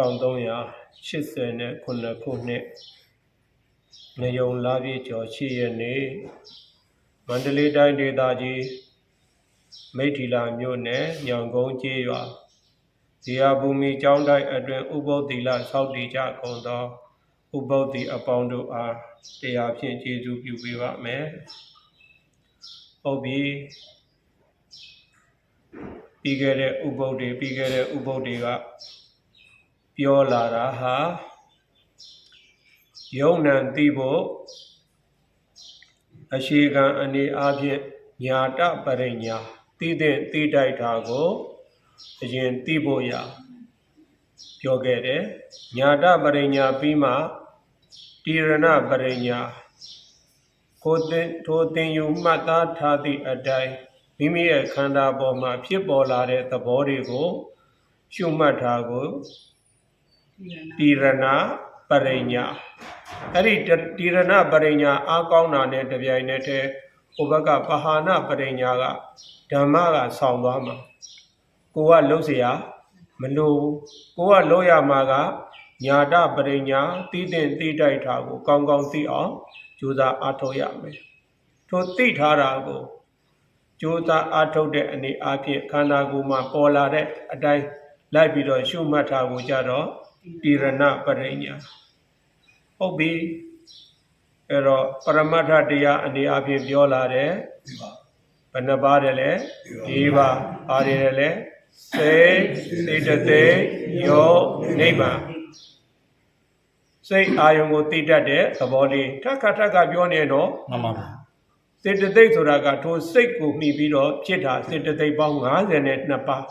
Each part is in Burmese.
1389ခုနှစ်ငယုံလာပြည့်ကျော်ရှိရက်နေ့မန္တလေးတိုင်းဒေသကြီးမိထ္ထီလာမြို့နယ်ညောင်ကုန်းကျေးရွာဇေယဘူမီကျောင်းတိုက်အတွင်ဥပုသ္တိလဆောက်တည်ကြကုန်သောဥပုသ္တိအပေါင်းတို့အားတရားဖြင့်ကျေးဇူးပြုပေးပါမယ်။ဟုတ်ပြီ။ပြီးခဲ့တဲ့ဥပုသ္တိပြီးခဲ့တဲ့ဥပုသ္တိက ပြောလာတာဟာယုံ nant သိဖို့အရှိကံအနေအားဖြင့်ညာတပရိညာသိတဲ့သိတိုက်တာကိုအရင်သိဖို့ရပြောခဲ့တယ်ညာတပရိညာပြီးမှတိရဏပရိညာကိုတင်ထိုတင်ယူမှတ်သားထားသည့်အတိုင်းမိမိရဲ့ခန္ဓာပေါ်မှာဖြစ်ပေါ်လာတဲ့သဘောတွေကိုရှုမှတ်တာကို တိရဏပရိညာအဲ့ဒီတိရဏပရိညာအားကောင်းတာနဲ့တပြိုင်နက်တည်းဟိုဘက်ကပဟာနာပရိညာကဓမ္မကဆောင်းသွားမှာကိုကလှုပ်เสียမလို့ကိုကလှုပ်ရမှာကညာတပရိညာတီးတဲ့တီးတိုက်တာကိုကောင်းကောင်းသိအောင်ကြိုးစားအားထုတ်ရမယ်ထိုသိထားတာကိုကြိုးစားအားထုတ်တဲ့အနေအချင်းခန္ဓာကိုယ်မှာပေါ်လာတဲ့အတိုင်းလိုက်ပြီးတော့ရှုမှတ်တာကိုကြတော့ တိရဏပရိညာဟုတ်ပြီအဲ့တော့ပရမတ္ထတရားအနေအချင်းပြောလာတယ်ဘယ်နှပါးတယ်လဲ၄ပါးပါတယ်လဲစေစေတသိက်ယောနိဗ္ဗာန်စိတ်အာယုံကိုသိတတ်တဲ့သဘောလေးထက်ခါထက်ခါပြောနေတော့မှန်ပါပါစေတသိက်ဆိုတာကထိုစိတ်ကိုမှီပြီးတော့ဖြစ်တာစေတသိက်ပေါင်း52ပါး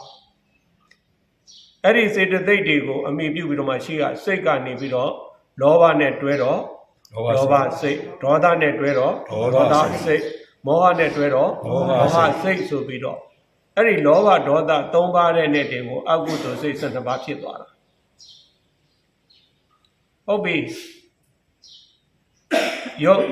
အဲ့ဒီစေတသိက်တွေကိုအမိပြုပြီးတော့မှရှိကစိတ်ကနေပြီးတော့လောဘနဲ့တွဲတော့လောလောဘဘစိတ်ဒေါသနဲ့တွဲတော့ဒေါသစိတ်မောဟနဲ့တွဲတော့မောဟစိတ်စိတ်ဆိုပြီးတော့အဲ့ဒီလောဘဒေါသ၃ပါးတဲ့နဲ့တင်ကိုအကုသိုလ်စိတ်၁၂ပါးဖြစ်သွားတာဟုတ်ပြီယုတ်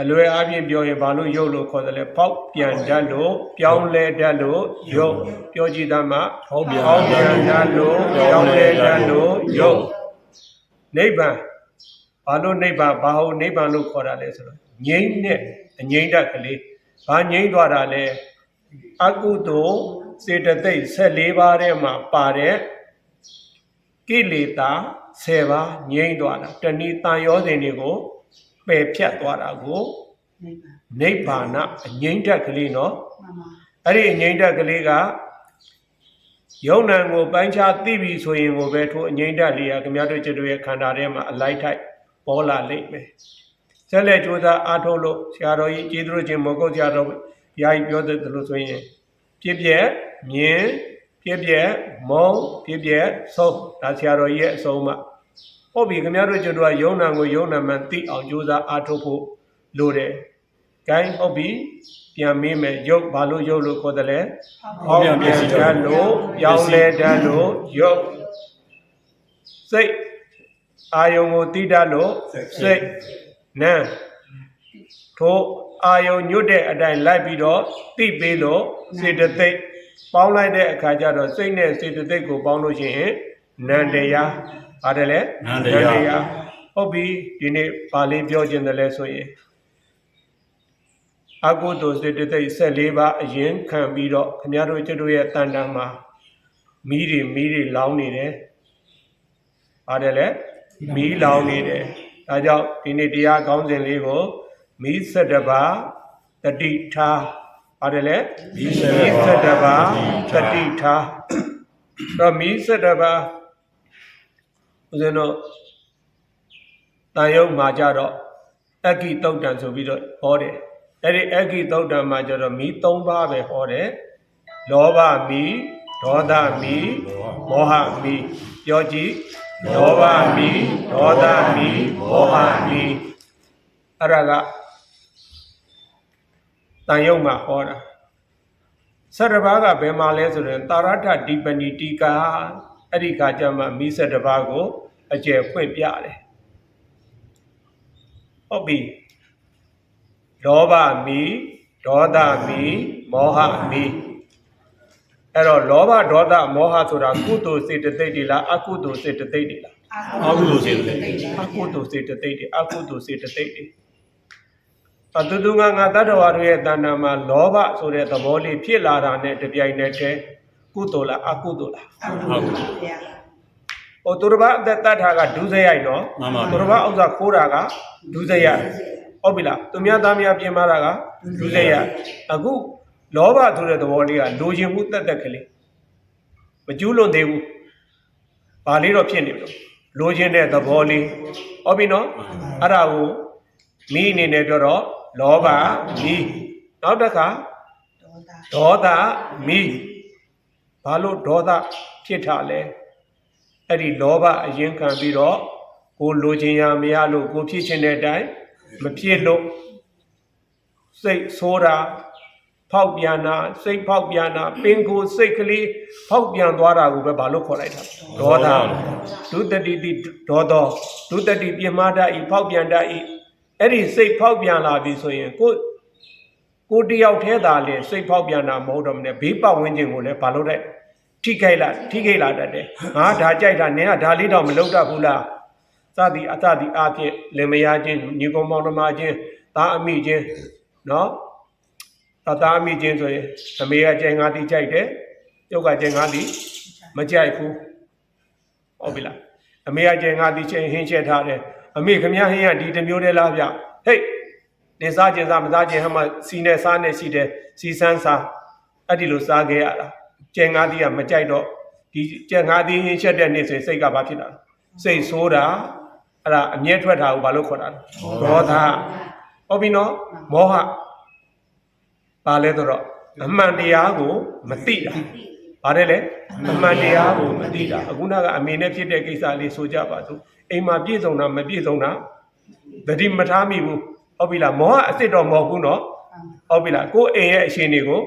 အလွယ်အားဖြင့်ပြောရင်ဘာလို့ယုတ်လို့ခေါ်တယ်လဲပေါက်ပြန်တတ်လို့ပြောင်းလဲတတ်လို့ယုတ်ပြောကြည့်သားမှာဟောပြန်ပေါက်ပြန်တတ်လို့ပြောင်းလဲတတ်လို့ယုတ်နိဗ္ဗာန်ဘာလို့နိဗ္ဗာန်ဘာဟုတ်နိဗ္ဗာန်လို့ခေါ်တာလဲဆိုတော့ငြိမ့်နဲ့အငြိမ့်တတ်ကလေးဘာငြိမ့်သွားတာလဲအကုသိုလ်စေတသိက်14ပါးထဲမှာပါတဲ့ကိလေသာ10ပါးငြိမ့်သွားတာတဏှိတန်ရောစဉ်တွေကို ပယ်ဖြတ်သွားတာကိုနိဗ္ဗာန်အငြိမ့်တတ်ကလေးနော်အဲ့ဒီအငြိမ့်တက်ကလေးကယုံ nant ကိုပိုင်းခြားသိပြီဆိုရင်ကိုပဲထိုအငြိမ့်တက်လေးကခင်ဗျားတို့ကျတို့ရဲ့ခန္ဓာထဲမှာအလိုက်ထိုက်ပေါ်လာလိမ့်မယ်။ဆက်လက်ကြိုးစားအားထုတ်လို့ဆရာတော်ကြီးကျေးဇူးတော်ချင်းမဟုတ်ဆရာတော်ဘုရားကြီးပြောတဲ့လို့ဆိုရင်ပြည့်ပြည့်မြင်ပြည့်ပြည့်မုံပြည့်ပြည့်ဆုံးဒါဆရာတော်ကြီးရဲ့အဆုံးအမ ဟုတ်ပြီခင်ဗျားတို့ကျတို့ကယုံ nant ကိုယုံ nant မှန်သိအောင်ကြိုးစားအားထုတ်ဖို့လိုတယ်။ gain ဟုတ်ပြီပြန်မေးမယ်ရုပ်ဘာလို့ရုပ်လို့ခေါ်တယ်လဲဟောပြန်ပြန်တတ်လို့ပြောင်းလဲတတ်လို့ရုပ်စိတ်အာယုံကိုတိတတ်လို့စိတ်နံထိုအာယုံညွတ်တဲ့အတိုင်းလိုက်ပြီးတော့တိပေးလို့စေတသိက်ပေါင်းလိုက်တဲ့အခါကျတော့စိတ်နဲ့စေတသိက်ကိုပေါင်းလို့ရှိရင်နန္တရား ပါတယ်လေနန္တရားဟုတ်ပြီဒီနေ့ပါဠိပြောခြင်းတယ်လဲဆိုရင်အကုသိုလ်စေတသိက်14ပါးအရင်ခံပြီးတော့ခင်ဗျားတို့ကျတို့ရဲ့တန်တန်မှာမီးတွေမီးတွေလောင်းနေတယ်။ပါတယ်လေမီးလောင်းနေတယ်။ဒါကြောင့်ဒီနေ့တရားကောင်းစဉ်လေးကိုမီး7ပါးတတိထားပါတယ်လေမီး7ပါး7ပါးတတိထားတော့မီး7ပါး ဦးဇင်းတို့တန်ရုပ်မှာကြတော့အက္ခိတုတ်တံဆိုပြီးတော့ဟောတယ်အဲ့ဒီအက္ခိတုတ်တံမှာကြတော့မီး၃ပါးပဲဟောတယ်လောဘမီးဒေါသမီးမောဟမီးပြောကြည့်လောဘမီးဒေါသမီးမောဟမီးအဲ့ဒါကတန်ရုပ်မှာဟောတာဆရဘာကဘယ်မှာလဲဆိုရင်တာရထဒီပဏိတိကာ အဲ့ဒီခါကျမှမိဆတဘာကိုအကျယ်ဖွင့်ပြတယ်ဟုတ်ပြီလောဘမီဒေါသမီမောဟမီအဲ့တော့လောဘဒေါသမောဟဆိုတာကုသိုလ်စေတသိက်တွေလားအကုသိုလ်စေတသိက်တွေလားအာဟုလို့စေတယ်အကုသိုလ်စေတသိက်တွေအကုသိုလ်စေတသိက်တွေအတူတူငါငါတတ္တဝါတို့ရဲ့တဏ္ဍာမှာလောဘဆိုတဲ့သဘောလေးဖြစ်လာတာနဲ့တပြိုင်နက်တည်း ကုသိုလ်လားအကုသိုလ်လားဟုတ်ကဲ့ဟိုသူတစ်ပါးအသက်တတ်တာကဒုစရိုက်နော်မှန်ပါသူတစ်ပါးဥစ္စာခိုးတာကဒုစရိုက်ဟုတ်ပြီလားသူများသားများပြင်မာတာကဒုစရိုက်အခုလောဘဆိုတဲ့သဘောလေးကလိုချင်မှုတက်တက်ကလေးမကျူးလွန်သေးဘူးဘာလေးတော့ဖြစ်နေပြီလို့လိုချင်တဲ့သဘောလေးဟုတ်ပြီနော်အဲ့ဒါကိုမိအနေနဲ့ပြောတော့လောဘမိနောက်တစ်ခါဒေါသမိ ဘာလို့ဒေါသဖြစ်တာလဲအဲ့ဒီလောဘအရင်ခံပြီးတော့ကိုလိုချင်ရမရလို့ကိုဖြစ်ချင်တဲ့အတိုင်းမဖြစ်လို့စိတ်ဆိုးတာဖောက်ပြန်တာစိတ်ဖောက်ပြန်တာပင်ကိုစိတ်ကလေးဖောက်ပြန်သွားတာကိုပဲဘာလို့ခေါ်လိုက်တာဒေါသဒုတတိတိဒေါသောဒုတတိပြမတ္တဤဖောက်ပြန်တတ်ဤအဲ့ဒီစိတ်ဖောက်ပြန်လာပြီဆိုရင်ကို ကိုတယောက်ထဲသာလေစိတ်ဖောက်ပြန်တာမဟုတ်တော့မနဲ့ဘေးပတ်ဝန်းကျင်ကိုလည်းဘာလို့တဲ့ထိခိုက်လာထိခိုက်လာတတ်တယ်ငါဒါကြိုက်တာနင်ကဒါလေးတော့မလုပ်တတ်ဘူးလားစသည်အစသည်အဖြစ်လင်မယားချင်းညီကောင်မောင်နှမချင်းသားအမိချင်းနော်သားသားအမိချင်းဆိုရင်အမေကကျင်ငါတီကြိုက်တယ်ကျုပ်ကကျင်ငါတီမကြိုက်ဘူးဟုတ်ပြီလားအမေကကျင်ငါတီချင်းဟင်းချက်ထားတယ်အမေခမရဟင်းကဒီတစ်မျိုးတည်းလားဗျဟေး နေစားကျင်စားမစားကျင်ဟမှစီနဲ့စားနဲ့ရှိတယ်စီစမ်းစားအဲ့ဒီလိုစားခဲ့ရတာကျင်ငါးသီးကမကြိုက်တော့ဒီကျင်ငါးသီးဟင်းချက်တဲ့နေ့ဆိုရင်စိတ်ကဘာဖြစ်တာလဲစိတ်ဆိုးတာအဲ့ဒါအမျက်ထွက်တာကိုဘာလို့ခေါ်တာလဲဒေါသဟုတ်ပြီနော်မောဟဘာလဲဆိုတော့အမှန်တရားကိုမသိတာဘာတဲ့လဲအမှန်တရားကိုမသိတာအခုနကအမေနဲ့ဖြစ်တဲ့ကိစ္စလေးဆိုကြပါစို့အိမ်မှာပြည့်စုံတာမပြည့်စုံတာသတိမထားမိဘူး ဟုတ်ပြီလားမောဟအစ်စ်တော့မဟုတ်ဘူးနော်ဟုတ်ပြီလားကိုယ်အိမ်ရဲ့အရှင်တွေကို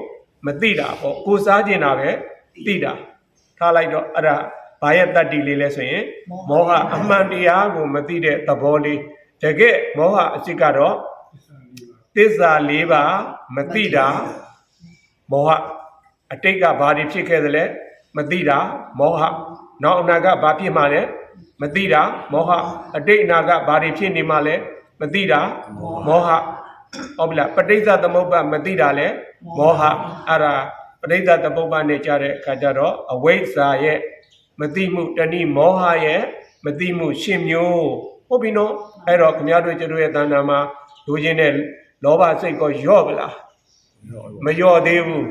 မသိတာပေါ့ကိုယ်စားကျင်တာပဲသိတာထားလိုက်တော့အဲ့ဒါဘာရဲ့တတ္တိလေးလဲဆိုရင်မောဟအမှန်တရားကိုမသိတဲ့သဘောလေးတကယ်မောဟအစ်စ်ကတော့သစ္စာ၄ပါးမသိတာမောဟအတိတ်ကဘာတွေဖြစ်ခဲ့သလဲမသိတာမောဟနောက်အနာကဘာဖြစ်မှလဲမသိတာမောဟအတိတ်အနာကဘာတွေဖြစ်နေမှလဲမ သိတာမောဟဟုတ်ပြီလားပဋိစ္စသမုပ္ပါမသိတာလဲမောဟအဲ့ဒါပဋိစ္စသမုပ္ပါနဲ့ကြားတဲ့အခါကျတော့အဝိဇ္ဇာရဲ့မသိမှုတဏိမောဟရဲ့မသိမှုရှင်မျိုးဟုတ်ပြီနော်အဲ့တော့ခင်ဗျားတို့ကျတို့ရဲ့တဏ္ဍာမှာလူချင်းတဲ့လောဘစိတ်ကိုယော့ဗလားမလျော့သေးဘူး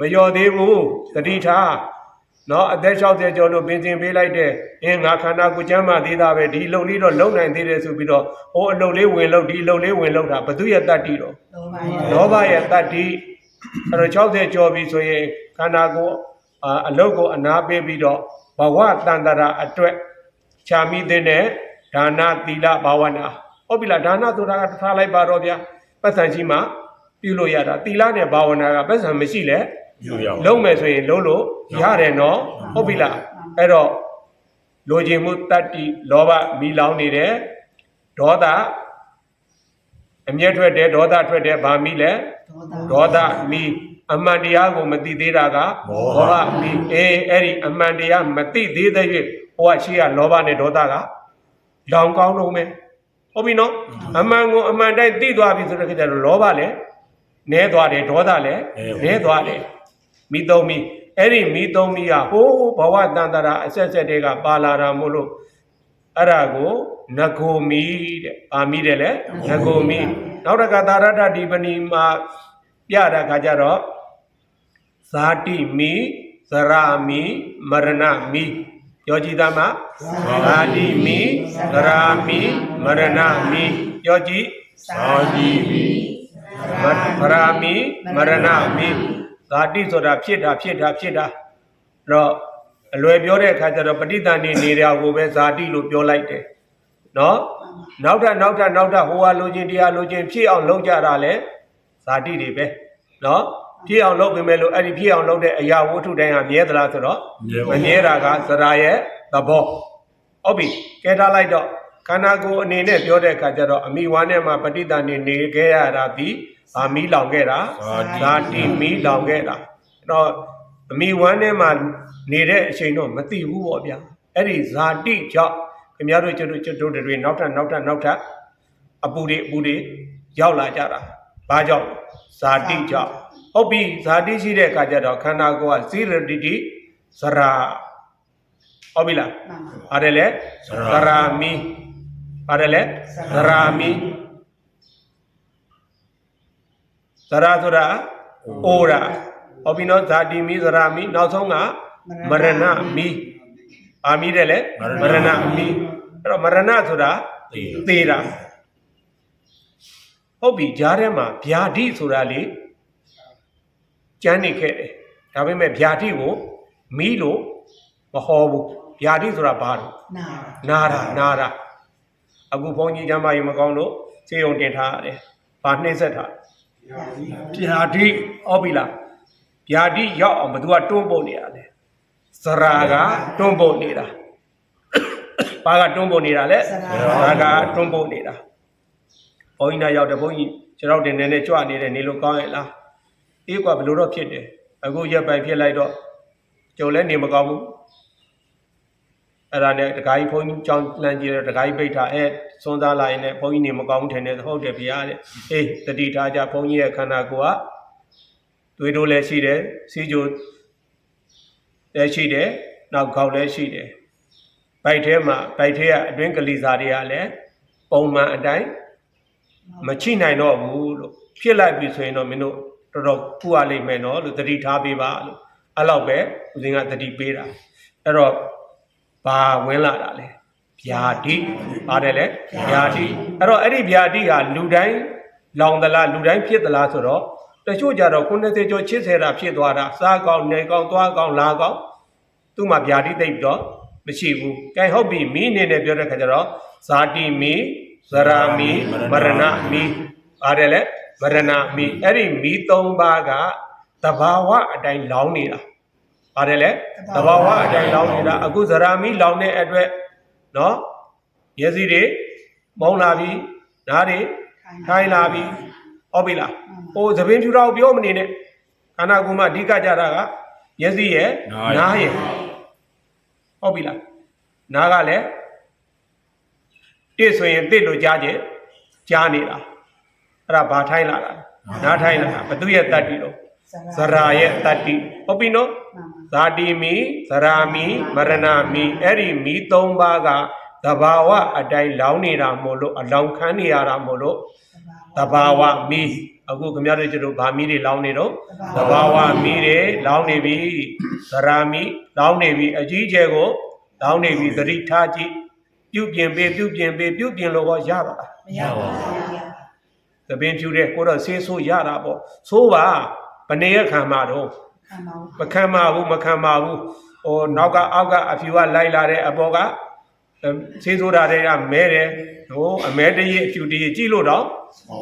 မလျော့သေးဘူးတတိထား နော်အသက်60ကျော်လို့ပင်စင်ပေးလိုက်တဲ့အင်းငါခန္ဓာကိုယ်ကျမ်းမာသေးတာပဲဒီအလုပ်လေးတော့လုံနိုင်သေးတယ်ဆိုပြီးတော့ဟိုအလုပ်လေးဝင်လို့ဒီအလုပ်လေးဝင်လို့တာဘသူရဲ့တတ္တိတော့လောဘရဲ့တတ္တိအဲ့တော့60ကျော်ပြီဆိုရင်ခန္ဓာကိုယ်အာအလုပ်ကိုအနာပေးပြီးတော့ဘဝတန်တရာအတွက်ခြာမိတဲ့ဒါနသီလဘာဝနာဟုတ်ပြီလားဒါနဆိုတာကထားလိုက်ပါတော့ဗျာပတ်စံရှိမှပြုလို့ရတာသီလနဲ့ဘာဝနာကပတ်စံမရှိလဲယူရအောင် လုံးမယ်ဆိုရင်လုံးလို့ရတယ်နော်ဟုတ်ပြီလားအဲ့တော့လိုချင်မှုတတ္တိလောဘမိလောင်နေတယ်ဒေါသအမျက်ထွက်တယ်ဒေါသထွက်တယ်ဗာမိလဲဒေါသမိအမှန်တရားကိုမသိသေးတာကမောဟမိအေးအဲ့ဒီအမှန်တရားမသိသေးတဲ့၍ဟိုကရှိကလောဘနဲ့ဒေါသကလောင်ကောင်းလုံးပဲဟုတ်ပြီနော်အမှန်ကိုအမှန်တိုင်းသိသွားပြီဆိုတဲ့ခါကျတော့လောဘလည်းနည်းသွားတယ်ဒေါသလည်းနည်းသွားတယ် မိသုံးမိအဲ့ဒီမိသုံးမိကဟိုးဘဝတန်တရာအဆက်ဆက်တွေကပါလာတာမို့လို့အဲ့ဒါကိုငကိုမိတဲ့။ပါမိတယ်လေငကိုမိနောက်တစ်ခါသာရတ္တဒီပဏီမှာပြတဲ့ခါကျတော့ဇာတိမိဇရာမိမရဏမိပြောကြည့်သားမဇာတိမိဇရာမိမရဏမိပြောကြည့်သာတိမိမဖရာမီမရဏမီ ဇာတိဆိုတာဖြစ်တာဖြစ်တာဖြစ်တာအဲ့တော့အလွယ်ပြောတဲ့အခါကျတော့ပဋိသန္ဓေနေတာကိုပဲဇာတိလို့ပြောလိုက်တယ်နော်နောက်ထပ်နောက်ထပ်နောက်ထပ်ဟိုဟာလိုချင်တရားလိုချင်ဖြစ်အောင်လုပ်ကြတာလေဇာတိတွေပဲနော်ဖြစ်အောင်လုပ်ပေမဲ့လို့အဲ့ဒီဖြစ်အောင်လုပ်တဲ့အရာဝတ္ထုတိုင်းဟာမြဲသလားဆိုတော့မမြဲတာကသရာရဲ့သဘောဟုတ်ပြီကဲထားလိုက်တော့ခန္ဓာကိုယ်အနေနဲ့ပြောတဲ့အခါကျတော့အမိဝါနဲ့မှာပဋိသန္ဓေနေခဲ့ရတာဒီ ဗာမီလောင်ခဲ့တာဇာတိမီလောင်ခဲ့တာအဲ့တော့အမိဝမ်းထဲမှာနေတဲ့အချိန်တော့မသိဘူးပေါ့ဗျာအဲ့ဒီဇာတိကြောင့်ခင်ဗျားတို့ကျွတ်တို့ကျွတ်တို့တွေနောက်ထပ်နောက်ထပ်နောက်ထပ်အပူတွေအပူတွေရောက်လာကြတာဘာကြောင့်ဇာတိကြောင့်ဟုတ်ပြီဇာတိရှိတဲ့အခါကျတော့ခန္ဓာကိုယ်ကဇိရတိတိဇရာဟုတ်ပြီလားမှန်ပါပါတယ်လေဇရာမီပါတယ်လေဇရာမီ ဇရာဆိုတာအိုရာဟုတ်ပြီနော်ဇာတိမီဇရာမီနောက်ဆုံးကမရဏမီအာမီတဲ့လေမရဏမီအဲ့တော့မရဏဆိုတာသိရသေးတာဟုတ်ပြီဂျားထဲမှာဗျာဒိဆိုတာလေကျမ်းနေခဲ့တယ်ဒါပေမဲ့ဗျာဒိကိုမီးလို့မဟောဘူးဗျာဒိဆိုတာဘာလို့နာတာနာတာနာတာအခုဘုန်းကြီးကျမ်းမာရေးမကောင်းလို့စေုံတင်ထားရတယ်။ဘာနှိမ့်ဆက်ထား ဗျာတိဩပြီလားဗျာတိရောက်အောင်ဘသူကတွန်းပို့နေရတယ်။စရာကတွန်းပို့နေတာ။ဘာကတွန်းပို့နေတာလဲစရာကတွန်းပို့နေတာ။ဘုန်းကြီးနာရောက်တယ်ဘုန်းကြီးကျွန်တော်တင်နေနဲ့ကြွနေတယ်နေလို့ကောင်းရဲ့လား။အေးကွာဘလို့တော့ဖြစ်တယ်။အခုရက်ပိုင်ဖြစ်လိုက်တော့ကြုံလဲနေမကောင်းဘူး။ အဲ့ဒါနဲ့တခါကြီးဘုန်းကြီးကြောင်းလမ်းကြည့်တော့တခါကြီးပိတ်ထားအဲစွန်းစားလာရင်လည်းဘုန်းကြီးနေမကောင်းဘူးထင်တယ်ဟုတ်တယ်ဗျာတဲ့အေးတတိထားကြဘုန်းကြီးရဲ့ခန္ဓာကိုယ်ကသွေးတိုးလည်းရှိတယ်စီးကြိုလည်းရှိတယ်နောက်ခေါက်လည်းရှိတယ်ဗိုက်ထဲမှာဗိုက်ထဲကအတွင်းကလေးစားတွေကလည်းပုံမှန်အတိုင်းမချိနိုင်တော့ဘူးလို့ဖြစ်လိုက်ပြီဆိုရင်တော့မင်းတို့တော်တော်ကုရလိမ့်မယ်နော်လို့တတိထားပေးပါလို့အဲ့လောက်ပဲဦးဇင်းကတတိပေးတာအဲ့တော့ ဘာဝင်လာတာလဲဗျာတိပါတယ်လေဗျာတိအဲ့တော့အဲ့ဒီဗျာတိဟာလူတိုင်းလောင်သလားလူတိုင်းဖြစ်သလားဆိုတော့တချို့ကြတော့90ကျော်80တာဖြစ်သွားတာစားကောင်းနေကောင်းသွားကောင်းလာကောင်းသူ့မှာဗျာတိသိပ်ပြီးတော့မရှိဘူး။ကဲဟုတ်ပြီမီးအနေနဲ့ပြောတဲ့ခါကျတော့ဇာတိမီဇရာမီမရဏမီပါတယ်လေမရဏမီအဲ့ဒီမီး၃ပါးကတဘာဝအတိုင်းလောင်းနေတာ ပါတယ်လေသဘာဝအတိုင်းလောင်းနေတာအခုဇရာမီလောင်းတဲ့အတွက်နော်မျက်စိတွေမုံလာပြီနားတွေထိုင်လာပြီဟုတ်ပြီလားဟိုသပင်ဖြူတော်ပြောမနေနဲ့ခန္ဓာကိုယ်မှာအဓိကကြတာကမျက်စိရဲ့နားရဲ့ဟုတ်ပြီလားနားကလည်းတစ်ဆိုရင်တစ်လို့ကြားခြင်းကြားနေတာအဲ့ဒါဘာထိုင်လာတာနားထိုင်လာတာဘသူရဲ့တတ္တိတော့ဇရာရဲ့တတ္တိဟုတ်ပြီနော်မှန်ပါ ဇာတိမီသရာမီမရဏမီအဲ့ဒီမီ၃ပါးကသဘာဝအတိုင်းလောင်းနေတာမို့လို့အလောင်းခန်းနေရတာမို့လို့သဘာဝမီအခုခင်ဗျားတို့ကျတို့ဗာမီတွေလောင်းနေတော့သဘာဝမီတွေလောင်းနေပြီသရာမီလောင်းနေပြီအကြီးကျယ်ကိုလောင်းနေပြီသတိထားကြည့်ပြုတ်ပြင်ပေးပြုတ်ပြင်ပေးပြုတ်ပြင်လို့ဟောရပါလားမရပါဘူးဗျာသပင်ဖြူတဲ့ကိုတော့ဆေးဆိုးရတာပေါ့ဆိုးပါဘယ်နေရခံမှာတော့ခံပါဘူး မခံပါဘူးမခံပါဘူးဟိုနောက်ကအောက်ကအဖြူကလိုက်လာတဲ့အပေါ်ကအဲဆေးဆိုတာတွေကမဲတယ်ဟိုအမဲတရေအဖြူတရေကြည့်လို့တော့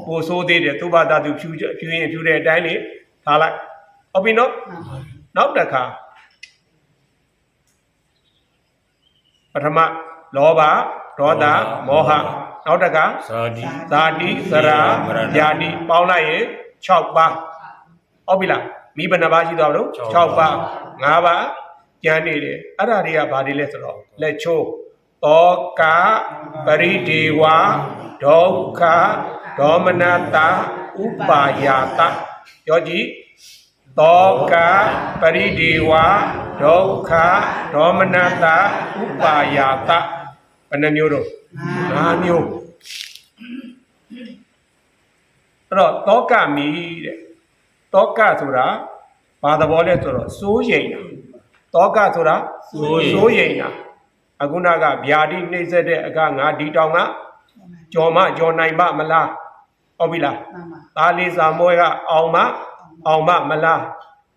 ပိုဆိုးသေးတယ်သူ့ဘာသာသူဖြူဖြူရင်ဖြူတဲ့အတိုင်းလေးထားလိုက်ဟုတ်ပြီနော်မှန်ပါနောက်တစ်ခါပထမလောဘဒေါသမောဟနောက်တစ်ခါဇာတိဇာတိသရာญาတိပေါင်းလိုက်ရင်6ပါးဟုတ်ပြီလား မိဘနှစ်ပါးရှိသွားမလို့6ပါး5ပါးကျန်နေတယ်အဲ့ဒါတွေကဘာတွေလဲဆိုတော့လက်ချိုးတောကပရိဒေဝဒုက္ခဒေါမနတဥပါယာတပြောကြည့်တောကပရိဒေဝဒုက္ခဒေါမနတဥပါယာတဘယ်နှမျိုးတော့၅မျိုးအဲ့တော့တောကမီတဲ့ တောကဆိုတာဘာသဘောလဲဆိုတော့စိုးရိမ်တာတောကဆိုတာစိုးရိမ်စိုးရိမ်တာအခုနကဗျာတိနှိမ့်ဆက်တဲ့အကငါဒီတောင်ကကြော်မကြော်နိုင်မမလားဟုတ်ပြီလားမှန်ပါသားလေးစာမွဲကအောင်မအောင်မမလား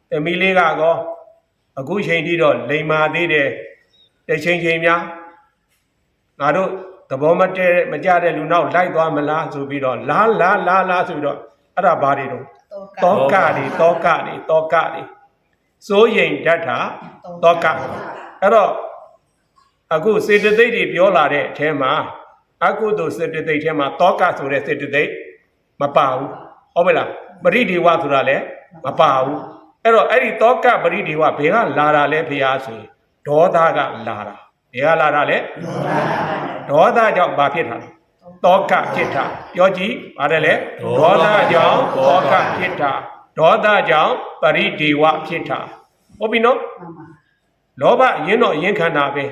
သမီးလေးကကောအခုချိန်ထိတော့လိန်မာသေးတယ်တစ်ချိန်ချိန်များငါတို့သဘောမတည့်မကြတဲ့လူနောက်လိုက်သွားမလားဆိုပြီးတော့လာလာလာလာဆိုပြီးတော့အဲ့ဒါဘာတွေတော့ တောကတောကတွေတောကတွေတောကတွေစိုးရိမ်တတ်တာတောကအဲ့တော့အခုစေတသိက်တွေပြောလာတဲ့အထဲမှာအကုသိုလ်စေတသိက်ထဲမှာတောကဆိုတဲ့စေတသိက်မပါဘူးဟုတ်ပြီလားပရိဒီဝဆိုတာလည်းမပါဘူးအဲ့တော့အဲ့ဒီတောကပရိဒီဝဘယ်ကလာတာလဲဖရာဆိုရင်ဒေါသကလာတာဘယ်ကလာတာလဲဒေါသကြောင့်ဘာဖြစ်တာလဲ တောကဖြစ်တာပြောကြည့်ပါတယ်လေဒေါသကြောင့်တောကဖြစ်တာဒေါသကြောင့်ပရိဒီဝဖြစ်တာဟုတ်ပြီနော်မှန်ပါလောဘအရင်တော့အရင်ခန္ဓာပဲ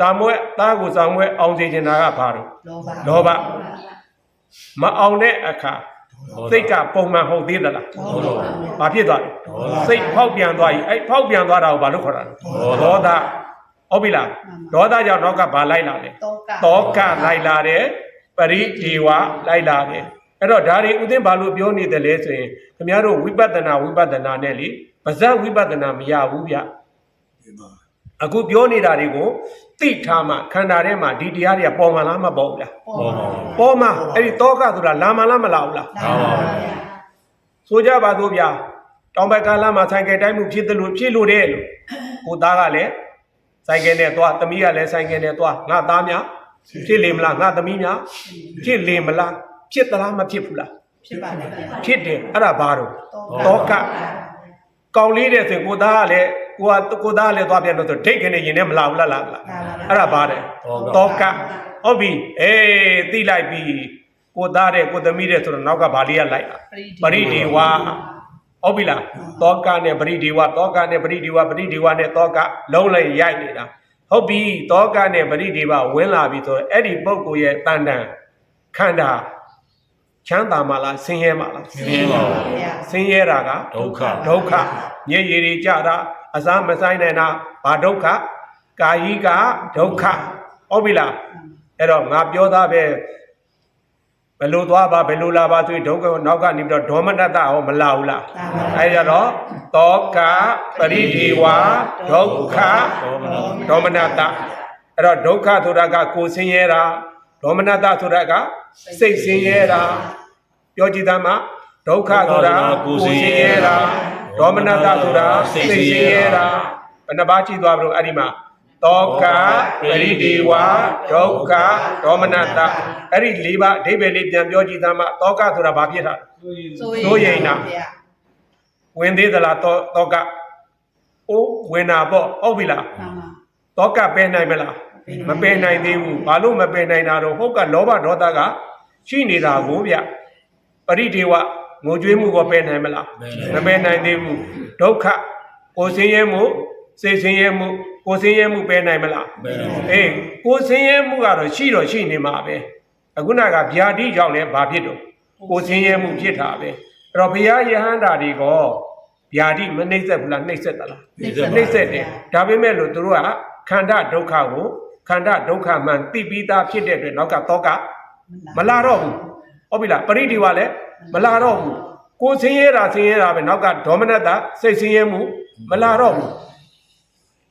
သာမွဲသားကိုသာမွဲအောင်စေချင်တာကဘာလို့လောဘလောဘမအောင်တဲ့အခါစိတ်ကပုံမှန်ဟုတ်သေးသလားဒေါသဘာဖြစ်သွားလဲစိတ်ဖောက်ပြန်သွားပြီအဲ့ဖောက်ပြန်သွားတာကိုဘာလို့ခေါ်တာလဲဒေါသဟုတ်ပြီလားဒေါသကြောင့်နောက်ကဘာလိုက်လာလဲတောကတောကလိုက်လာတယ် ပရိဒီဝလိုက်လာတယ်အဲ့တော့ဒါတွေဥသိဘာလို့ပြောနေတယ်လဲဆိုရင်ခင်ဗျားတို့ဝိပဿနာဝိပဿနာနဲ့လေပါဇက်ဝိပဿနာမရဘူးဗျအခုပြောနေတာတွေကိုသိထားမှခန္ဓာထဲမှာဒီတရားတွေကပေါ်မှလားမပေါ်ဘူးလားပေါ်ပါပေါ်မှအဲ့ဒီတောကဆိုတာလာမှလားမလာဘူးလားလာပါဗျာဆိုကြပါတော့ဗျာတောင်ဘက်ကလာမှာဆိုင်ကယ်တိုင်းမှုဖြစ်တယ်လို့ဖြစ်လို့တဲ့လို့ကိုသားကလည်းဆိုင်ကယ်နဲ့သွားသမီးကလည်းဆိုင်ကယ်နဲ့သွားငါသားများ ဖြစ်လေမလားငါသမီးများဖြစ်လေမလားဖြစ်သလားမဖြစ်ဘူးလားဖြစ်ပါလေဗျာဖြစ်တယ်အဲ့ဒါဘာတော့တောတောကကောင်းလေးတဲ့ဆိုရင်ကိုသားကလည်းကိုကကိုသားကလည်းသွားပြန်လို့ဆိုဒိတ်ခနဲ့ရင်နဲ့မလာဘူးလားလားလားအဲ့ဒါဘာတဲ့တောကဟုတ်ပြီအေးသိလိုက်ပြီကိုသားတဲ့ကိုသမီးတဲ့ဆိုတော့နောက်ကဘာလေးကလိုက်တာပရိဒီဝါဟုတ်ပြီလားတောကနဲ့ပရိဒီဝတောကနဲ့ပရိဒီဝပရိဒီဝနဲ့တောကလုံးလိုက်ရိုက်နေတာ ဟုတ်ပြီတောကနဲ့ပရိဒီဝဝင်လာပြီဆိုတော့အဲ့ဒီပုဂ္ဂိုလ်ရဲ့တန်တန်ခန္ဓာချမ်းသာမှလားဆင်းရဲမှလားဆင်းရဲပါဘူးဗျာဆင်းရဲတာကဒုက္ခဒုက္ခညစ်ရည်တွေကြတာအစားမဆိုင်နိုင်တာဘာဒုက္ခကာယိကဒုက္ခဟုတ်ပြီလားအဲ့တော့ငါပြောသားပဲ ဘယ်လိုသွားပါဘယ်လိုလာပါဆိုရင်ဒုက္ခနောက်ကနေပြီးတော့ဒေါမနတဟောမလာဘူးလားလာပါအဲကြတော့တောကပရိဒီဝဒုက္ခဒေါမနဒေါမနတအဲ့တော့ဒုက္ခဆိုတာကကိုယ်ဆင်းရဲတာဒေါမနတဆိုတာကစိတ်ဆင်းရဲတာပြောကြည့်သားမှာဒုက္ခဆိုတာကိုယ်ဆင်းရဲတာဒေါမနတဆိုတာစိတ်ဆင်းရဲတာဘယ်နှပါးကြည့်သွားပြီလို့အဲ့ဒီမှာ တောကပရိဒီဝဒုက္ခဒေါမနတအဲ့ဒီ၄ပါးအဓိပ္ပာယ်လေးပြန်ပြောကြည့်သားမှာတောကဆိုတာဘာဖြစ်တာလဲစိုးရိမ်တာဗျာဝင်သေးသလားတောတောကအိုးဝင်တာပေါ့ဟုတ်ပြီလားမှန်ပါတောကပဲနိုင်မလားမပယ်နိုင်သေးဘူးဘာလို့မပယ်နိုင်တာတော့ဟုတ်ကလောဘဒေါသကရှိနေတာကိုဗျပရိဒေဝငိုကြွေးမှုကိုပယ်နိုင်မလားမပယ်နိုင်သေးဘူးဒုက္ခကိုယ်ဆင်းရဲမှုစိတ်ဆင်းရဲမှု ကိုယ်ဆင်းရဲမှုပယ်နိုင်မလားဘယ်လိုအေးကိုယ်ဆင်းရဲမှုကတော့ရှိတော့ရှိနေမှာပဲအခုနကဗျာတိကြောင့်လည်းဘာဖြစ်တော့ကိုယ်ဆင်းရဲမှုဖြစ်တာပဲအဲ့တော့ဘုရားယဟန္တာတွေကဗျာတိမနှိမ့်ဆက်ဘူးလားနှိမ့်ဆက်သလားနှိမ့်ဆက်ပါနှိမ့်ဆက်တယ်ဒါပေမဲ့လို့သူတို့ကခန္ဓာဒုက္ခကိုခန္ဓာဒုက္ခမှန်သိပြီးသားဖြစ်တဲ့အတွက်နောက်ကတောကမလာတော့ဘူးဟုတ်ပြီလားပရိဒီဝလည်းမလာတော့ဘူးကိုယ်ဆင်းရဲတာဆင်းရဲတာပဲနောက်ကဒေါမနတစိတ်ဆင်းရဲမှုမလာတော့ဘူး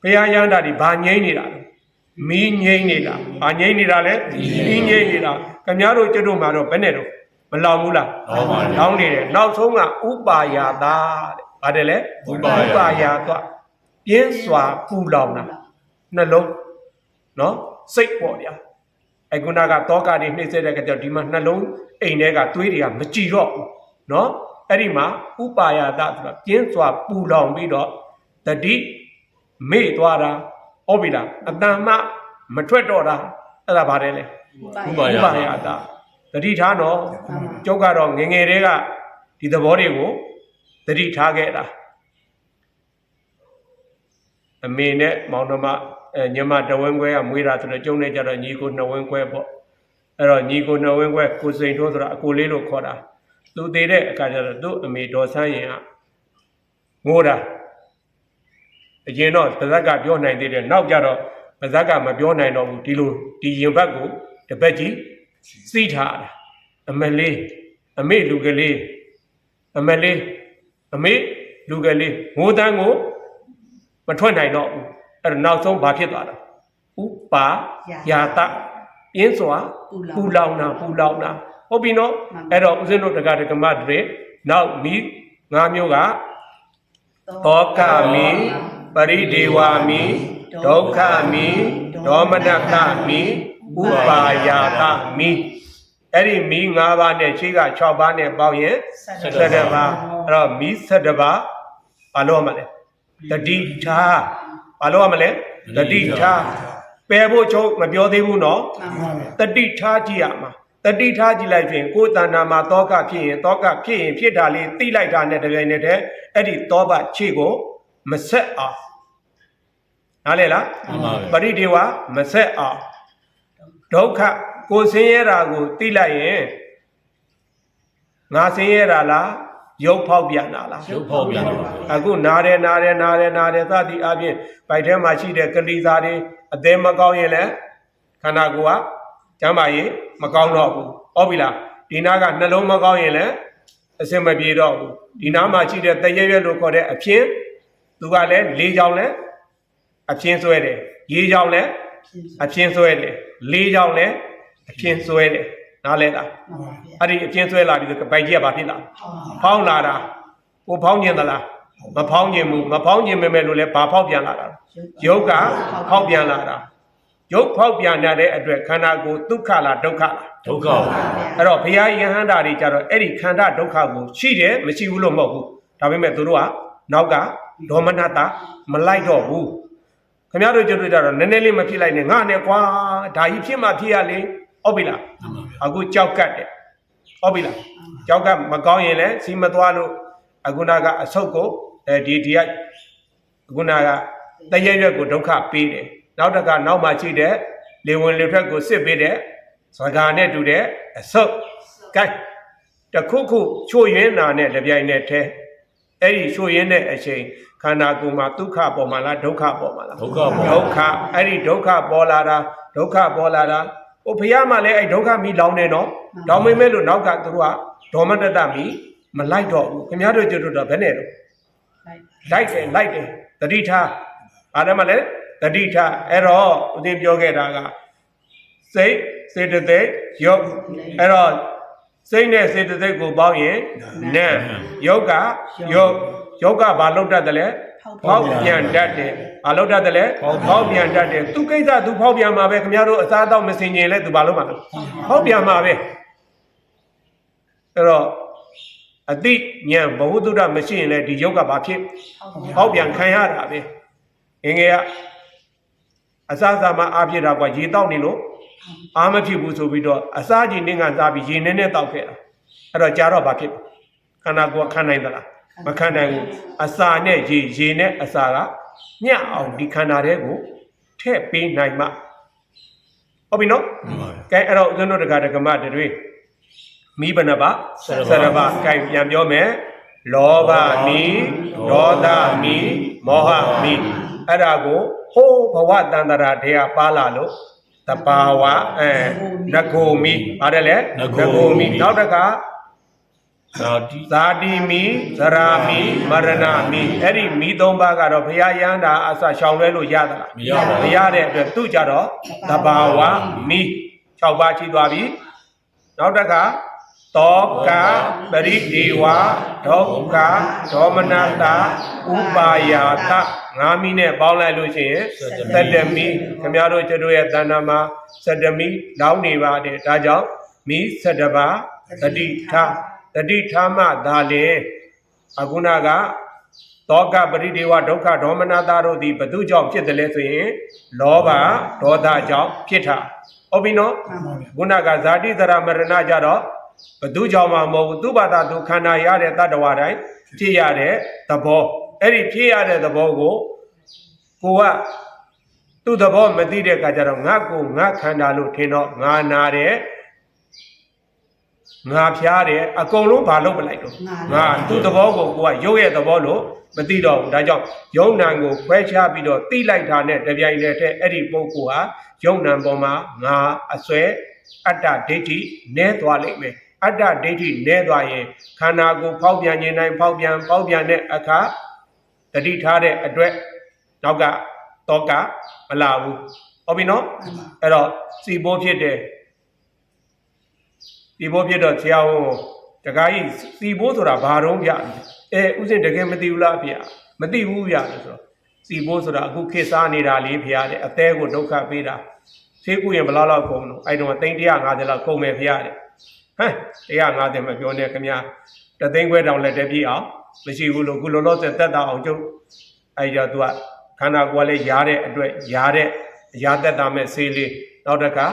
ဘုရားယဟန္တာတွေဘာငြိမ့်နေတာလဲမီးငြိမ့်နေတာဘာငြိမ့်နေတာလဲမီးငြိမ့်နေတာခင်ဗျားတို့ကျွတ်တို့မှာတော့ဘယ်နဲ့တော့မလောင်ဘူးလားလောင်ပါလေလောင်းနေတယ်နောက်ဆုံးကဥပါယာတာတဲ့ဗါတယ်လေဥပါယာပါယာတော့ပြင်းစွာပူလောင်တာနှလုံးနော်စိတ်ပေါ့ဗျာအဲခုနကတောကတွေနှိမ့်ဆက်တဲ့ကကြောင့်ဒီမှာနှလုံးအိမ်ထဲကသွေးတွေကမကြည်တော့ဘူးနော်အဲ့ဒီမှာဥပါယာတဆိုတာပြင်းစွာပူလောင်ပြီးတော့တတိ မေ့သွားတာဟုတ်ပြီလားအတန်မှမထွက်တော့တာအဲ့ဒါဗါတယ်လေဥပါယဥပါယတာတတိထားတော့ကျုပ်ကတော့ငယ်ငယ်တည်းကဒီသဘောတွေကိုတတိထားခဲ့တာအမေနဲ့မောင်နှမအဲညမတဝင်းခွဲကမွေးတာဆိုတော့ကျုံနေကြတော့ညီကိုနှစ်ဝင်းခွဲပေါ့အဲ့တော့ညီကိုနှစ်ဝင်းခွဲကိုစိန်ထိုးဆိုတာအကိုလေးလို့ခေါ်တာသူသေးတဲ့အခါကျတော့သူ့အမေဒေါ်ဆန်းရင်ကငိုတာ အရင်တော့ပါဇက်ကပြောနိုင်သေးတယ်နောက်ကြတော့ပါဇက်ကမပြောနိုင်တော့ဘူးဒီလိုဒီရင်ဘတ်ကိုတပတ်ကြီးစီးထားတာအမလေးအမေလူကလေးအမလေးအမေလူကလေးငိုတန်းကိုမထွက်နိုင်တော့ဘူးအဲ့တော့နောက်ဆုံးဘာဖြစ်သွားတာဥပါယာတပြင်းစွာပူလောင်တာပူလောင်တာဟုတ်ပြီနော်အဲ့တော့ဦးဇင်းတို့တက္ကဒကမတွေနောက်မိငါးမျိုးကတောကမိ ပရိဒေဝမိဒုက္ခမိဒေါမနတမိဥပါယာတမိအဲ့ဒီမိ၅ပါးနဲ့ရှိက6ပါးနဲ့ပေါင်းရင်17ပါးအဲ့တော့မိ17ပါးဘာလို့ရမလဲတတိထားဘာလို့ရမလဲတတိထားပယ်ဖို့ချုပ်မပြောသေးဘူးနော်မှန်ပါဗျာတတိထားကြည့်ရမှာတတိထားကြည့်လိုက်ဖြင့်ကိုယ်တဏ္ဍာမှာတောကဖြစ်ရင်တောကဖြစ်ရင်ဖြစ်တာလေးသိလိုက်တာနဲ့တပြိုင်နက်တည်းအဲ့ဒီတောပခြေကို မဆက်အောင်နားလေလားမှန်ပါဗျာပရိဒေဝမဆက်အောင်ဒုက္ခကိုယ်ဆင်းရဲတာကိုသိလိုက်ရင်ငါဆင်းရဲတာလားရုပ်ဖောက်ပြန်တာလားရုပ်ဖောက်ပြန်တော့အခုနားတယ်နားတယ်နားတယ်နားတယ်သတိအပြင်ဗိုက်ထဲမှာရှိတဲ့ကလေးစားတွေအသေးမကောင်းရင်လည်းခန္ဓာကိုယ်ကကျမ်းမာရေးမကောင်းတော့ဘူးဟုတ်ပြီလားဒီနားကနှလုံးမကောင်းရင်လည်းအစင်မပြေတော့ဘူးဒီနားမှာရှိတဲ့တရရွက်လို့ခေါ်တဲ့အဖြစ် သူကလည်းလေးချောင်းလည်းအဖြစ်ဆွဲတယ်ရေးချောင်းလည်းအဖြစ်ဆွဲတယ်လေးချောင်းလည်းအဖြစ်ဆွဲတယ်နားလဲလားမှန်ပါဗျာအဲ့ဒီအဖြစ်ဆွဲလာပြီးတော့ဗိုက်ကြီးကဘာဖြစ်လာဟုတ်ပါဖောင်းလာတာကိုဖောင်းကျင်သလားမဖောင်းကျင်ဘူးမဖောင်းကျင်ပေမဲ့လို့လည်းဘာဖောက်ပြန်လာတာယုတ်ကဖောက်ပြန်လာတာယုတ်ဖောက်ပြန်တဲ့အတွက်ခန္ဓာကိုယ်ဒုက္ခလားဒုက္ခလားဒုက္ခပါအဲ့တော့ဘုရားယဟန္တာတွေကြတော့အဲ့ဒီခန္ဓာဒုက္ခကိုရှိတယ်မရှိဘူးလို့မဟုတ်ဘူးဒါပေမဲ့သူတို့ကနောက်က ဒေါမနတမလိုက်တော့ဘူးခင်ဗျားတို့ကြွတွေ့ကြတော့နည်းနည်းလေးမဖြစ်လိုက်နဲ့ငါနဲ့ကွာဒါကြီးဖြစ်မှဖြစ်ရလေဟုတ်ပြီလားအခုကြောက်ကတ်တယ်ဟုတ်ပြီလားကြောက်ကမကောင်းရင်လည်းစီမသွားလို့အခုနာကအဆုတ်ကိုအဲဒီဒီကအခုနာကတရရွက်ကိုဒုက္ခပေးတယ်နောက်တစ်ခါနောက်မှရှိတဲ့လေဝင်လေထွက်ကိုစစ်ပေးတဲ့ဇဂာနဲ့တူတဲ့အဆုတ်ကဲတခုခုချို့ရင်းနာနဲ့တပြိုင်နက်တည်း အဲ့ဒီချို့ရင်းတဲ့အချိန်ခန္ဓာကိုယ်မှာဒုက္ခပေါ်မှာလားဒုက္ခပေါ်မှာလားဒုက္ခပေါ်ဒုက္ခအဲ့ဒီဒုက္ခပေါ်လာတာဒုက္ခပေါ်လာတာဟိုဖះမှလည်းအဲ့ဒုက္ခမိလောင်းနေတော့တောင်းမိမဲ့လို့နောက်ကသူတို့ကဒေါမတတမိမလိုက်တော့ဘူးခင်ဗျားတို့ကျွတ်တော့ဘယ်နဲ့တော့လိုက်လိုက်တယ်လိုက်တယ်တတိထားအားလည်းမလဲတတိထားအဲ့တော့ဦးသိပြောခဲ့တာကစိတ်စေတသိက်ယုတ်အဲ့တော့ စိတ်နဲ့စေတသိက်ကိုပေါင်းရင်နံယုတ်ကယုတ်ယုတ်ကဘာလောက်တတ်တယ်လဲဖောက်ပြန်တတ်တယ်။ဘာလို့တတ်တယ်လဲ။ဖောက်ပြန်တတ်တယ်။သူကိစ္စသူဖောက်ပြန်မှာပဲခင်ဗျားတို့အစားအသောက်မစင်ကြင်လဲသူဘာလို့မှာလဲ။ဖောက်ပြန်မှာပဲ။အဲ့တော့အတိညာဘဝတုဒ္ဒမရှိရင်လည်းဒီယုတ်ကဘာဖြစ်ဖောက်ပြန်ခံရတာပဲ။ငယ်ငယ်ကအစားအစာမှအားဖြစ်တာကွာရေတောက်နေလို့ အားမဖြစ်ဘူးဆိုပြီးတော့အစားကြီးနင်းကစားပြီးရေနဲ့နဲ့တောက်ခဲ့တာ။အဲ့တော့ကြာတော့ဘာဖြစ်လဲခန္ဓာကိုယ်ကခံနိုင်သလား။မခံနိုင်ဘူး။အစာနဲ့ရေရေနဲ့အစာကညှအောင်ဒီခန္ဓာတွေကိုထည့်ပေးနိုင်မှဟုတ်ပြီနော်မှန်ပါဗျာ။ကဲအဲ့တော့ဦးဇင်းတို့တက္ကဒကမတွေမိဘနပါဆရဘဆရဘကဲပြန်ပြောမယ်လောဘမီဒေါသမီမောဟမီအဲ့ဒါကိုဟိုးဘဝတန္တရာတရားပါလာလို့ တဘာဝအဲနဂိုမီပါတယ်လေနဂိုမီနောက်တစ်ခါသာတိဇာတိမီဇရာမီမရဏမီအဲ့ဒီမီသုံးပါးကတော့ဘုရားယန္တာအစရှောင်လဲလို့ရသလားမရပါဘူးမရတဲ့အတွက်သူ့ကြတော့တဘာဝမီ6ပါးရှိသွားပြီနောက်တစ်ခါ တောကပရိဒေဝဒုက္ခဒေါမနတာဥပါယာတငါးမီနဲ့ပေါင်းလိုက်လို့ရှိရင်သတ္တမီခင်ဗျားတို့ကျတို့ရဲ့တဏ္ဍာမှာသတ္တမီလောင်းနေပါတယ်ဒါကြောင့်မီသတ္တပါတတိထတတိထမှသာလေအခုနကတောကပရိဒေဝဒုက္ခဒေါမနတာတို့သည်ဘု து ကြောင့်ဖြစ်တယ်လဲဆိုရင်လောဘဒေါသကြောင့်ဖြစ်တာဟုတ်ပြီနော်မှန်ပါဗျာခုနကဇာတိသရမရဏကြတော့ ဘသူကြောင့်မှမဟုတ်ဘူးသူ့ဘာသာသူခန္ဓာရတဲ့တတ္တဝါတိုင်းဖြစ်ရတဲ့သဘောအဲ့ဒီဖြစ်ရတဲ့သဘောကိုကိုကသူ့သဘောမသိတဲ့အခါကျတော့ငါကိုငါခန္ဓာလို့ထင်တော့ငါနာတယ်ငါဖျားတယ်အကုန်လုံးဘာလို့မလိုက်တော့ငါသူ့သဘောကိုကိုကရုပ်ရဲ့သဘောလို့မသိတော့ဘူးဒါကြောင့်ယုံနံကိုခွဲခြားပြီးတော့သိလိုက်တာနဲ့တပြိုင်တည်းတည်းအဲ့ဒီပုဂ္ဂိုလ်ဟာယုံနံပေါ်မှာငါအစွဲအတ္တဒိဋ္ဌိနည်းသွားလိမ့်မယ် အတ္တဒိဋ္ဌိနည်းသွားရင်ခန္ဓာကိုယ်ဖောက်ပြန်ခြင်းတိုင်းဖောက်ပြန်ဖောက်ပြန်တဲ့အခါတတိထားတဲ့အတွက်နောက်ကတောကမလာဘူးဟုတ်ပြီနော်အဲ့တော့စီဘိုးဖြစ်တယ်စီဘိုးဖြစ်တော့ဆရာဝန်တခါကြီးစီဘိုးဆိုတာဘာတော့ဗျအဲဥစဉ်တကယ်မသိဘူးလားဗျမသိဘူးဗျဆိုတော့စီဘိုးဆိုတာအခုခေတ်စားနေတာလေးဗျတဲ့အသေးကိုဒုက္ခပေးတာဆေးကုရင်ဘယ်လောက်လောက်ကုန်လို့အဲ့တော့သိန်း150လောက်ကုန်မယ်ဗျတဲ့ ဟမ်150မပြောနဲ့ခင်ဗျာတသိန်းခွဲတောင်လက်တက်ပြည့်အောင်မရှိဘူးလို့ခုလောလောဆယ်တက်တာအောင်ကျုပ်အဲ့ကြသူကခန္ဓာကိုယ်ကလည်းရားတဲ့အတွက်ရားတဲ့ရားတက်တာမဲ့ဆေးလေးနောက်တစ်ခါ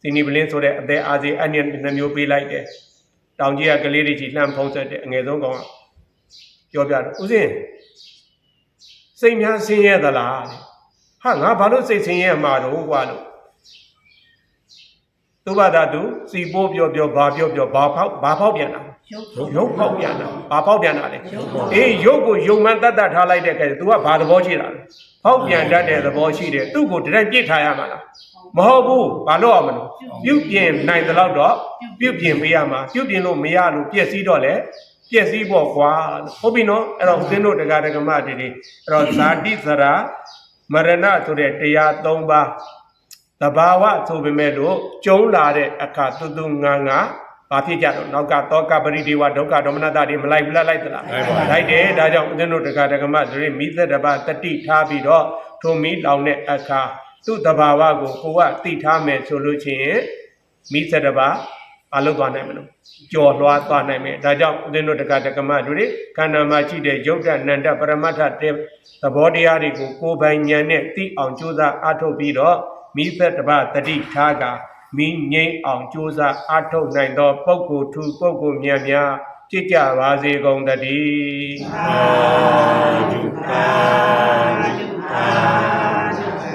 စီနီပလင်းဆိုတဲ့အသေးအာစီအညံနှမျိုးပေးလိုက်တယ်တောင်ကြီးကကလေးတွေကြီးလှမ်းဖုံးဆက်တဲ့အငယ်ဆုံးကောင်ကပြောပြတယ်ဦးစင်းစိတ်များဆင်းရဲသလားတဲ့ဟာငါဘာလို့စိတ်ဆင်းရဲမှာတော့ကွာလို့ သူဘာသာသူစီပိုးပြောပြောဘာပြောပြောဘာဖောက်ဘာဖောက်ပြန်တာရုပ်ရုပ်ဖောက်ပြန်တာဘာဖောက်ပြန်တာလဲအေးရုပ်ကိုယုံမှန်တတ်တတ်ထားလိုက်တဲ့ခါကျ तू ကဘာသဘောရှိတာလဲဖောက်ပြန်တတ်တဲ့သဘောရှိတယ်သူ့ကိုတရက်ပြစ်ထားရမှာလားမဟုတ်ဘူးဘာလို့အောင်မလို့ပြုတ်ပြင်နိုင်တဲ့လောက်တော့ပြုတ်ပြင်ပေးရမှာပြုတ်ပြင်လို့မရလို့ပြက်စီးတော့လေပြက်စီးပေါ့ကွာဟုတ်ပြီနော်အဲ့တော့ဦးဇင်းတို့တရားဓမ္မတွေတွေအဲ့တော့ဇာတိသရာမရဏဆိုတဲ့တရား၃ပါး တဘာဝဆိုပေမဲ့လို့ကျုံလာတဲ့အခါတူတူငါငါဘာဖြစ်ကြတော့နောက်ကတောကပရိဒီဝဒုက္ခဒေါမနတတွေမလိုက်ဘူးလားလိုက်သလားလိုက်တယ်ဒါကြောင့်ဦးဇင်းတို့တရားဓမ္မတွေမိသက်တဘာတတိထားပြီးတော့ထုံမီလောင်တဲ့အခါသူ့တဘာဝကိုကိုကတိထားမယ်ဆိုလို့ချင်းမိစ္ဆတပါအလုပ်သွားနိုင်မလို့ကြော်လွှားသွားနိုင်မယ်ဒါကြောင့်ဦးဇင်းတို့တက္ကတက္ကမတို့တွေခန္ဓာမှာရှိတဲ့ယုတ်တနန္တပရမတ္ထတဲ့သဘောတရားတွေကိုကိုယ်ပိုင်ဉာဏ်နဲ့သိအောင်ကြိုးစားအားထုတ်ပြီးတော့ မိစ္ဆတပါတတိထားကမိငိမ့်အောင်ကြိုးစားအားထုတ်နိုင်သောပုဂ္ဂိုလ်ထူပုဂ္ဂိုလ်မြတ်များကြည်ကြပါစေကုန်တည်းအာဓုအာဓုအာ